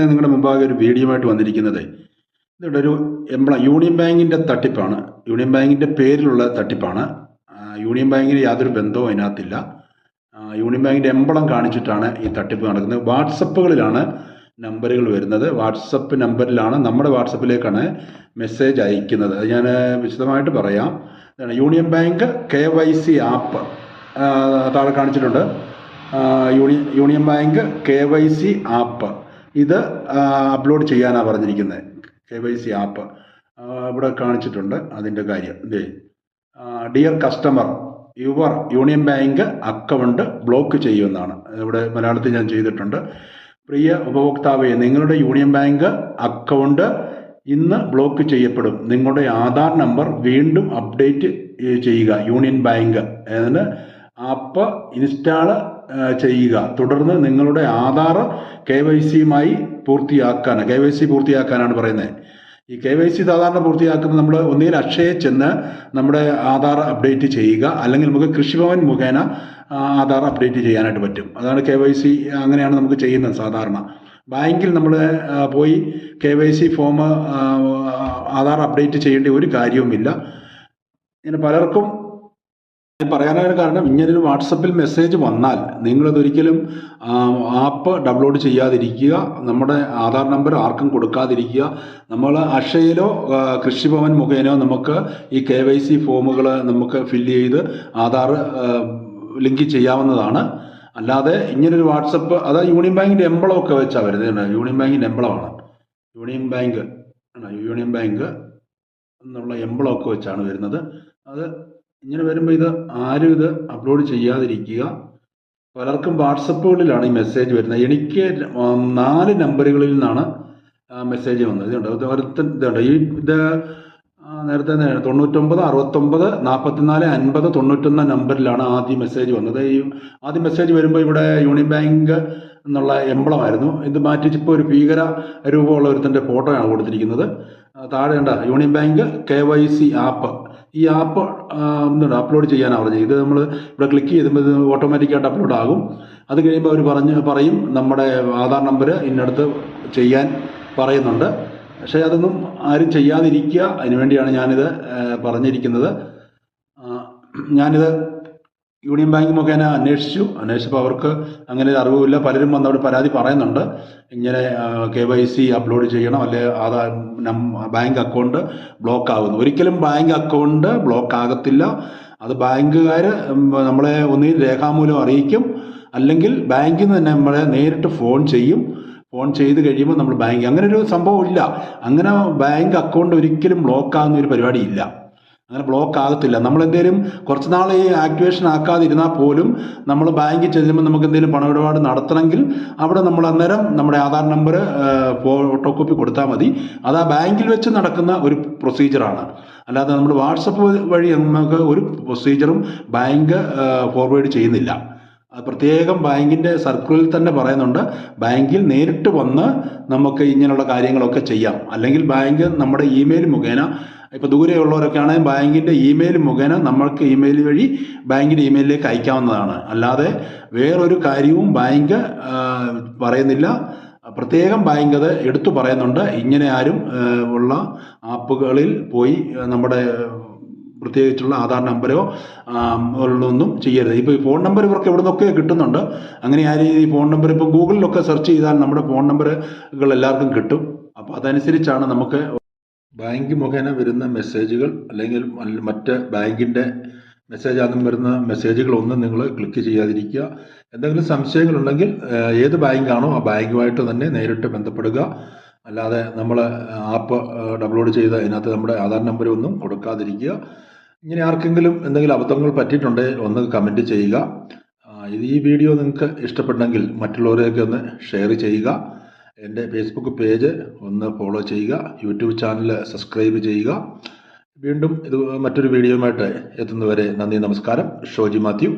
നിങ്ങളുടെ മുമ്പാകെ ഒരു വീഡിയോ ആയിട്ട് വന്നിരിക്കുന്നത്. ഇവിടെ ഒരു എംപ്ല യൂണിയൻ ബാങ്കിന്റെ തട്ടിപ്പാണ്. യൂണിയൻ ബാങ്കിന്റെ പേരിലുള്ള തട്ടിപ്പാണ്. യൂണിയൻ ബാങ്കിന് യാതൊരു ബന്ധവും അതിനകത്തില്ല. യൂണിയൻ ബാങ്കിന്റെ എമ്പളം കാണിച്ചിട്ടാണ് ഈ തട്ടിപ്പ് നടക്കുന്നത്. വാട്സപ്പുകളിലാണ് നമ്പറുകൾ വരുന്നത്. വാട്സപ്പ് നമ്പറിലാണ് നമ്മുടെ വാട്സപ്പിലേക്കാണ് മെസ്സേജ് അയക്കുന്നത്. അത് ഞാൻ വിശദമായിട്ട് പറയാം. Union bank K Y C app. താഴെ കാണിച്ചിട്ടുണ്ട്. Union union bank K Y C app. ഇത് അപ്ലോഡ് ചെയ്യാനാണ് പറഞ്ഞിരിക്കുന്നത് കെ വൈ സി ആപ്പ് ഇവിടെ കാണിച്ചിട്ടുണ്ട് അതിന്റെ കാര്യം. ഇതേ dear customer your union bank account block ചെയ്യുമെന്നാണ്. ഇവിടെ മലയാളത്തിൽ ഞാൻ ചെയ്തിട്ടുണ്ട്. പ്രിയ ഉപഭോക്താവെ നിങ്ങളുടെ യൂണിയൻ ബാങ്ക് അക്കൗണ്ട് ഇന്ന് ബ്ലോക്ക് ചെയ്യപ്പെടും. നിങ്ങളുടെ ആധാർ നമ്പർ വീണ്ടും അപ്ഡേറ്റ് ചെയ്യുക. യൂണിയൻ ബാങ്ക് അതിന് ആപ്പ് ഇൻസ്റ്റാൾ ചെയ്യുക. തുടർന്ന് നിങ്ങളുടെ ആധാർ കെ വൈ സിയുമായി പൂർത്തിയാക്കാൻ കെ വൈ സി പൂർത്തിയാക്കാനാണ് പറയുന്നത്. ഈ കെ വൈ സി സാധാരണ പൂർത്തിയാക്കുന്നത് നമ്മൾ ഒന്നിൽ അക്ഷയയിൽ ചെന്ന് നമ്മുടെ ആധാർ അപ്ഡേറ്റ് ചെയ്യുക അല്ലെങ്കിൽ നമുക്ക് കൃഷിഭവൻ മുഖേന ആധാർ അപ്ഡേറ്റ് ചെയ്യാനായിട്ട് പറ്റും. അതാണ് കെ വൈ സി അങ്ങനെയാണ് നമുക്ക് ചെയ്യുന്നത് സാധാരണ. ബാങ്കിൽ നമ്മൾ പോയി K Y C form Aadhaar update ചെയ്യേണ്ട ഒരു കാര്യവുമില്ല. ഇങ്ങനെ പലർക്കും ഞാൻ പറയാനായ കാരണം ഇങ്ങനൊരു വാട്സപ്പിൽ മെസ്സേജ് വന്നാൽ നിങ്ങളതൊരിക്കലും ആപ്പ് ഡൗൺലോഡ് ചെയ്യാതിരിക്കുക നമ്മുടെ ആധാർ നമ്പർ ആർക്കും കൊടുക്കാതിരിക്കുക നമ്മൾ അക്ഷയയിലോ കൃഷിഭവൻ മുഖേനയോ നമുക്ക് ഈ കെ വൈ സി ഫോമുകൾ നമുക്ക് ഫില്ല് ചെയ്ത് ആധാർ ലിങ്ക് ചെയ്യാവുന്നതാണ്. അല്ലാതെ ഇങ്ങനൊരു വാട്സപ്പ് അതായത് യൂണിയൻ ബാങ്കിന്റെ എംബളമൊക്കെ വെച്ചാൽ വരുന്നത് യൂണിയൻ ബാങ്കിന്റെ എംബളമാണ്. യൂണിയൻ ബാങ്ക് യൂണിയൻ ബാങ്ക് എന്നുള്ള എംബളമൊക്കെ വെച്ചാണ് വരുന്നത്. അത് ഇങ്ങനെ വരുമ്പോൾ ഇത് ആരും ഇത് അപ്ലോഡ് ചെയ്യാതിരിക്കുക. പലർക്കും വാട്സപ്പുകളിലാണ് ഈ മെസ്സേജ് വരുന്നത്. എനിക്ക് നാല് നമ്പറുകളിൽ നിന്നാണ് മെസ്സേജ് വന്നത്. ഇതുണ്ട്. ഇത് ഒരുത്തൻ ഇതുണ്ട്. ഈ ഇത് നേരത്തെ തൊണ്ണൂറ്റൊമ്പത് അറുപത്തൊമ്പത് നാൽപ്പത്തിനാല് അൻപത് തൊണ്ണൂറ്റൊന്ന് നമ്പറിലാണ് ആദ്യം മെസ്സേജ് വന്നത്. ഈ ആദ്യം മെസ്സേജ് വരുമ്പോൾ ഇവിടെ യൂണിയൻ ബാങ്ക് എന്നുള്ള എംബ്ലമായിരുന്നു ഇത് മാറ്റിച്ച് ഇപ്പോൾ ഒരു ഭീകര രൂപമുള്ള ഒരുത്തന്റെ ഫോട്ടോയാണ് കൊടുത്തിരിക്കുന്നത്. താഴെ ഉണ്ട് union bank K Y C app ഈ ആപ്പ് എന്താണ് അപ്ലോഡ് ചെയ്യാനാണ് പറഞ്ഞത്. ഇത് നമ്മൾ ഇവിടെ ക്ലിക്ക് ചെയ്യുമ്പോൾ ഇത് ഓട്ടോമാറ്റിക്കായിട്ട് അപ്ലോഡ് ആകും. അത് കഴിയുമ്പോൾ അവർ പറഞ്ഞ് പറയും നമ്മുടെ ആധാർ നമ്പർ ഇന്നടുത്ത് ചെയ്യാൻ പറയുന്നുണ്ട്. പക്ഷേ അതൊന്നും ആരും ചെയ്യാതിരിക്കുക. അതിനുവേണ്ടിയാണ് ഞാനിത് പറഞ്ഞിരിക്കുന്നത്. ഞാനിത് യൂണിയൻ ബാങ്ക് മുഖേന അന്വേഷിച്ചു. അന്വേഷിച്ചപ്പോൾ അവർക്ക് അങ്ങനെ ഒരു അറിവുമില്ല. പലരും വന്നവിടെ പരാതി പറയുന്നുണ്ട്. ഇങ്ങനെ കെ വൈ സി അപ്ലോഡ് ചെയ്യണം. അല്ലെ ആധാർ ബാങ്ക് അക്കൗണ്ട് ബ്ലോക്ക് ആകുന്നു ഒരിക്കലും ബാങ്ക് അക്കൗണ്ട് ബ്ലോക്ക് ആകത്തില്ല. അത് ബാങ്കുകാർ നമ്മളെ ഒന്നി രേഖാമൂലം അറിയിക്കും. അല്ലെങ്കിൽ ബാങ്കിൽ നിന്ന് തന്നെ നമ്മളെ നേരിട്ട് ഫോൺ ചെയ്യും. ഫോൺ ചെയ്ത് കഴിയുമ്പോൾ നമ്മൾ ബാങ്ക് അങ്ങനെ ഒരു സംഭവം ഇല്ല. അങ്ങനെ ബാങ്ക് അക്കൗണ്ട് ഒരിക്കലും ബ്ലോക്ക് ആകുന്ന ഒരു പരിപാടി ഇല്ല അങ്ങനെ ബ്ലോക്ക് ആകത്തില്ല. നമ്മൾ എന്തെങ്കിലും കുറച്ച് നാൾ ഈ ആക്ടിവേഷൻ ആക്കാതിരുന്നാൽ പോലും നമ്മൾ ബാങ്കിൽ ചെല്ലുമ്പോൾ നമുക്ക് എന്തെങ്കിലും പണമിടപാട് നടത്തണമെങ്കിൽ അവിടെ നമ്മൾ അന്നേരം നമ്മുടെ ആധാർ നമ്പർ ഫോട്ടോ കോപ്പി കൊടുത്താൽ മതി. അത് ആ ബാങ്കിൽ വെച്ച് നടക്കുന്ന ഒരു പ്രൊസീജിയറാണ് അല്ലാതെ നമ്മൾ വാട്സപ്പ് വഴി നമുക്ക് ഒരു പ്രൊസീജിയറും ബാങ്ക് ഫോർവേഡ് ചെയ്യുന്നില്ല. അത് പ്രത്യേകം ബാങ്കിന്റെ സർക്കിളിൽ തന്നെ പറയുന്നുണ്ട്. ബാങ്കിൽ നേരിട്ട് വന്ന് നമുക്ക് ഇങ്ങനെയുള്ള കാര്യങ്ങളൊക്കെ ചെയ്യാം. അല്ലെങ്കിൽ ബാങ്ക് നമ്മുടെ ഇമെയിൽ മുഖേന ഇപ്പോൾ ദൂരെയുള്ളവരൊക്കെ ആണെങ്കിൽ ബാങ്കിന്റെ ഇമെയിൽ മുഖേന നമ്മൾക്ക് ഇമെയിൽ വഴി ബാങ്കിന്റെ ഇമെയിലിലേക്ക് അയക്കാവുന്നതാണ്. അല്ലാതെ വേറൊരു കാര്യവും ബാങ്ക് പറയുന്നില്ല. പ്രത്യേകം ബാങ്ക് അത് എടുത്തു പറയുന്നുണ്ട്. ഇങ്ങനെ ആരും ഉള്ള ആപ്പുകളിൽ പോയി നമ്മുടെ പ്രത്യേകിച്ചുള്ള ആധാർ നമ്പരോ ഒന്നും ചെയ്യരുത്. ഇപ്പോൾ ഈ ഫോൺ നമ്പർ ഇവർക്ക് എവിടെ നിന്നൊക്കെ കിട്ടുന്നുണ്ട്? അങ്ങനെ ആ ഈ ഫോൺ നമ്പർ ഇപ്പോൾ ഗൂഗിളിലൊക്കെ സെർച്ച് ചെയ്താൽ നമ്മുടെ ഫോൺ നമ്പറുകൾ എല്ലാവർക്കും കിട്ടും. അപ്പോൾ അതനുസരിച്ചാണ് നമുക്ക് ബാങ്ക് മുഖേന വരുന്ന മെസ്സേജുകൾ അല്ലെങ്കിൽ മറ്റ് ബാങ്കിന്റെ മെസ്സേജ് ആദ്യം വരുന്ന മെസ്സേജുകളൊന്നും നിങ്ങൾ ക്ലിക്ക് ചെയ്യാതിരിക്കുക. എന്തെങ്കിലും സംശയങ്ങളുണ്ടെങ്കിൽ ഏത് ബാങ്കാണോ ആ ബാങ്കുമായിട്ട് തന്നെ നേരിട്ട് ബന്ധപ്പെടുക. അല്ലാതെ നമ്മൾ ആപ്പ് ഡൗൺലോഡ് ചെയ്ത് അതിനകത്ത് നമ്മുടെ ആധാർ നമ്പർ ഒന്നും കൊടുക്കാതിരിക്കുക. ഇങ്ങനെ ആർക്കെങ്കിലും എന്തെങ്കിലും അബദ്ധങ്ങൾ പറ്റിയിട്ടുണ്ടെങ്കിൽ ഒന്ന് കമന്റ് ചെയ്യുക. ഇത് ഈ വീഡിയോ നിങ്ങൾക്ക് ഇഷ്ടപ്പെട്ടെങ്കിൽ മറ്റുള്ളവരെയൊക്കെ ഒന്ന് ഷെയർ ചെയ്യുക. എന്റെ ഫേസ്ബുക്ക് പേജ് ഒന്ന് ഫോളോ ചെയ്യുക. യൂട്യൂബ് ചാനൽ സബ്സ്ക്രൈബ് ചെയ്യുക. വീണ്ടും ഇത് മറ്റൊരു വീഡിയോയുമായിട്ട് എത്തുന്നവരെ നന്ദി നമസ്കാരം. ഷോജി മാത്യു.